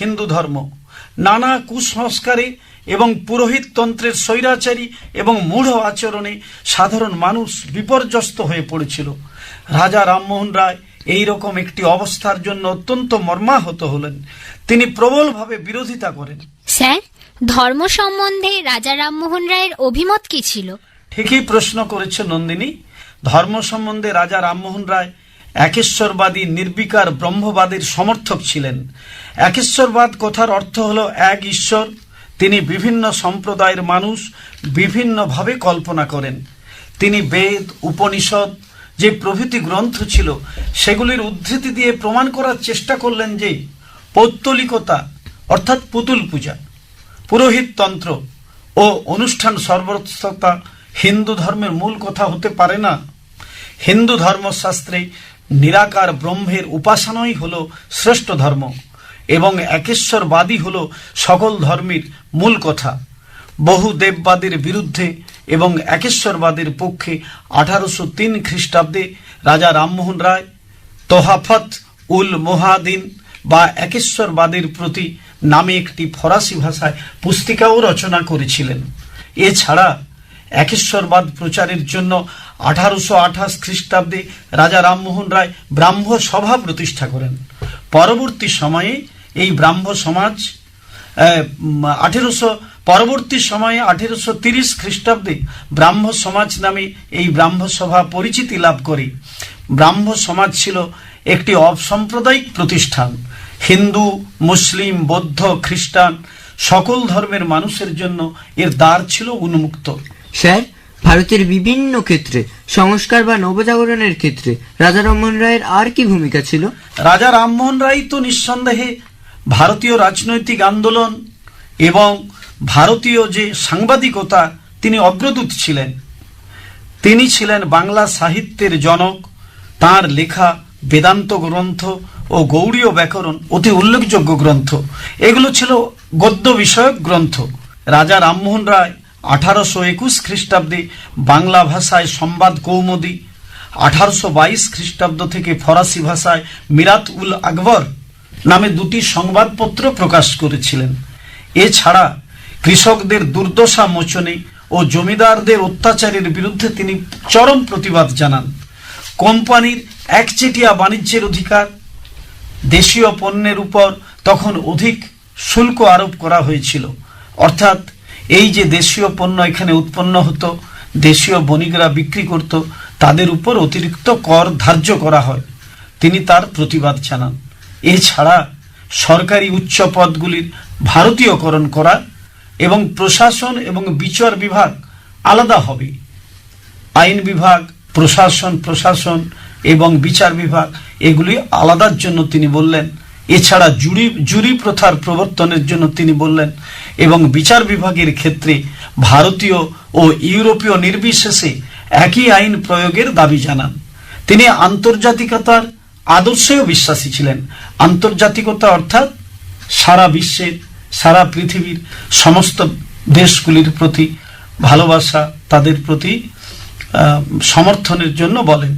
হিন্দু ধর্ম নানা কুসংস্কারে এবং পুরোহিততন্ত্রের স্বৈরাচারী এবং মূঢ় আচরণে সাধারণ মানুষ বিপর্যস্ত হয়ে পড়েছিল। রাজা রামমোহন রায় এই রকম একটি অবস্থার জন্য অত্যন্ত মর্মাহত হলেন। তিনি প্রবলভাবে বিরোধিতা করেন। স্যার ধর্ম সম্বন্ধে রাজা রামমোহন রায়ের অভিমত কি ছিল? ঠিকই প্রশ্ন করেছে নন্দিনী। ধর্ম সম্বন্ধে রাজা রামমোহন রায় একেশ্বরবাদী নির্বিকার ব্রহ্মবাদের সমর্থক ছিলেন। একেশ্বরবাদ কথার অর্থ হল এক ঈশ্বর, তিনি বিভিন্ন সম্প্রদায়ের মানুষ বিভিন্নভাবে কল্পনা করেন। তিনি বেদ, উপনিষদ, যে প্রভৃতি গ্রন্থ ছিল, সেগুলির উদ্ধৃতি দিয়ে প্রমাণ করার চেষ্টা করলেন যে পৌত্তলিকতা, অর্থাৎ পুতুল পূজা পুরোহিততন্ত্র ও অনুষ্ঠান সর্বস্বতা হিন্দু ধর্মের মূল কথা হতে পারে না। হিন্দু ধর্মশাস্ত্রে নিরাকার ব্রহ্মের উপাসনাই হল শ্রেষ্ঠ ধর্ম এবং একেশ্বরবাদী হল সকল ধর্মের মূল কথা। বহু দেববাদের বিরুদ্ধে এবং একেশ্বরবাদের পক্ষে আঠারোশো তিন খ্রিস্টাব্দে রাজা রামমোহন রায়, তোহাফত উল মোহাদিন বা একেশ্বরবাদের প্রতি নামে একটি ফরাসি ভাষায় পুস্তিকাও রচনা করেছিলেন। এছাড়া একেশ্বরবাদ প্রচারের জন্য আঠারোশো আঠাশ খ্রিস্টাব্দে রাজা রামমোহন রায় ব্রাহ্ম সভা প্রতিষ্ঠা করেন। পরবর্তী সময়ে এই ব্রাহ্ম সমাজ আঠেরোশো, পরবর্তী সময়ে আঠেরোশো তিরিশ খ্রিস্টাব্দে ব্রাহ্ম সমাজ নামে এই ব্রাহ্ম সভা পরিচিতি লাভ করে। ব্রাহ্ম সমাজ ছিল একটি অসাম্প্রদায়িক প্রতিষ্ঠান। হিন্দু, মুসলিম, বৌদ্ধ, খ্রিস্টান সকল ধর্মের মানুষের জন্য এর দ্বার ছিল উন্মুক্ত। স্যার, ভারতের বিভিন্ন ক্ষেত্রে, সংস্কার বা নবজাগরণের ক্ষেত্রে রাজা রামমোহন রায়ের আর কি ভূমিকা ছিল? রাজা রামমোহন রায় তো নিঃসন্দেহে ভারতীয় রাজনৈতিক আন্দোলন এবং ভারতীয় যে সাংবাদিকতা, তিনি অগ্রদূত ছিলেন। তিনি ছিলেন বাংলা সাহিত্যের জনক। তার লেখা বেদান্ত গ্রন্থ ও গৌড়ীয় ব্যাকরণ অতি উল্লেখযোগ্য গ্রন্থ। এগুলো ছিল গদ্য বিষয়ক গ্রন্থ। রাজা রামমোহন রায় আঠারোশো একুশ খ্রিস্টাব্দে বাংলা ভাষায় সংবাদ কৌমুদী, আঠারোশো বাইশ খ্রিস্টাব্দ থেকে ফরাসি ভাষায় মিরাত উল আকবর নামে দুটি সংবাদপত্র প্রকাশ করেছিলেন। এছাড়া কৃষকদের দুর্দশা মোচনে ও জমিদারদের অত্যাচারের বিরুদ্ধে তিনি চরম প্রতিবাদ জানান। কোম্পানির একচেটিয়া বাণিজ্যের অধিকার, দেশীয় পণ্যের উপর তখন অধিক শুল্ক আরোপ করা হয়েছিল। অর্থাৎ এই যে দেশীয় পণ্য এখানে উৎপন্ন হতো, দেশীয় বণিকরা বিক্রি করত, তাদের উপর অতিরিক্ত কর ধার্য করা হয়। তিনি তার প্রতিবাদ জানান। এছাড়া সরকারি উচ্চ পদগুলির ভারতীয়করণ করা এবং প্রশাসন এবং বিচার বিভাগ আলাদা হবে। আইন বিভাগ, প্রশাসন প্রশাসন এবং বিচার বিভাগ, এগুলি আলাদার জন্য তিনি বললেন এছাড়া জুরি জুরি প্রথার প্রবর্তনের জন্য তিনি বললেন, এবং বিচার বিভাগের ক্ষেত্রে ভারতীয় ও ইউরোপীয় নির্বিশেষে একই আইন প্রয়োগের দাবি জানান। তিনি আন্তর্জাতিকতার আদর্শেও বিশ্বাসী ছিলেন। আন্তর্জাতিকতা অর্থাৎ সারা বিশ্বের সারা পৃথিবীর সমস্ত দেশগুলির প্রতি ভালোবাসা তাদের প্রতি সমর্থনের জন্য বলেন।